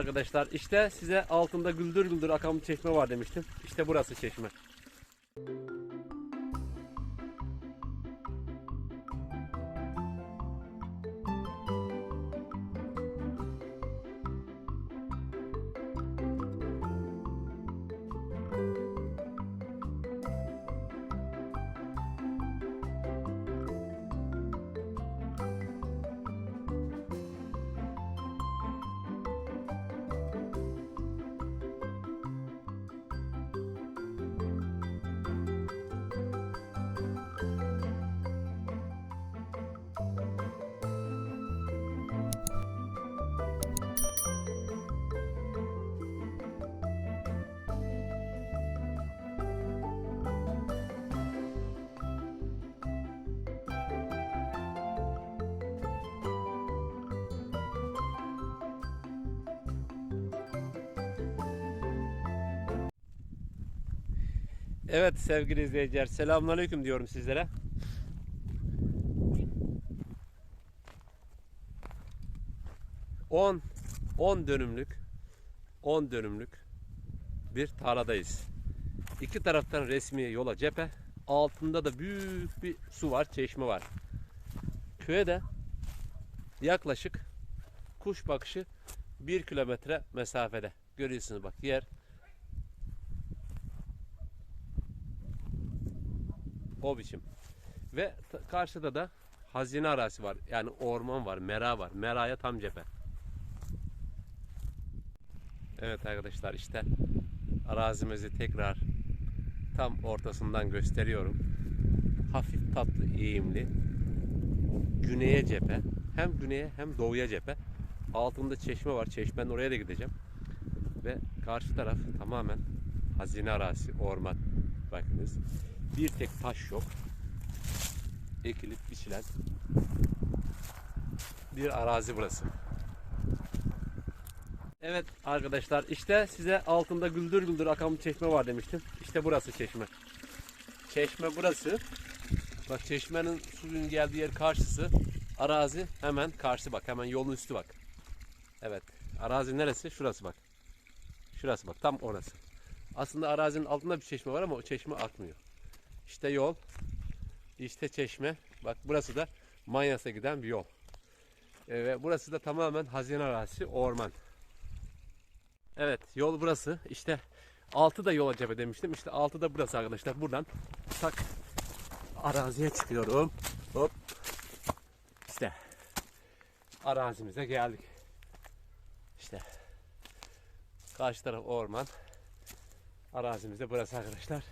arkadaşlar işte size altında güldür güldür akan çeşme var demiştim. İşte burası çeşme. Evet sevgili izleyiciler selamünaleyküm diyorum sizlere. On, 10 dönümlük 10 dönümlük bir tarladayız. İki taraftan resmi yola cephe, altında da büyük bir su var, çeşme var. Köye de yaklaşık kuş bakışı 1 kilometre mesafede. Görüyorsunuz bak yer O biçim. Ve karşıda da hazine arazisi var. Yani orman var, mera var. Meraya tam cephe. Evet arkadaşlar işte arazimizi tekrar tam ortasından gösteriyorum. Hafif tatlı eğimli. Güneye cephe. Hem güneye hem doğuya cephe. Altında çeşme var. Çeşmenin oraya da gideceğim. Ve karşı taraf tamamen hazine arazisi, orman. Bakınız. Bir tek taş yok. Ekilip biçilen bir arazi burası. Evet arkadaşlar işte size altında güldür güldür akan bir çeşme var demiştim. İşte burası çeşme. Çeşme burası. Bak çeşmenin suyun geldiği yer karşısı. Arazi hemen karşı bak. Hemen yolun üstü bak. Evet. Arazi neresi? Şurası bak. Şurası bak. Tam orası. Aslında arazinin altında bir çeşme var ama o çeşme akmıyor. İşte yol. İşte çeşme. Bak burası da Manyas'a giden bir yol. Ve burası da tamamen hazine arazisi, orman. Evet, yol burası. İşte altı da yola cephe demiştim. İşte altı da burası arkadaşlar. Buradan tak araziye çıkıyorum. Hop. İşte arazimize geldik. İşte karşı taraf orman. Arazimiz de burası arkadaşlar.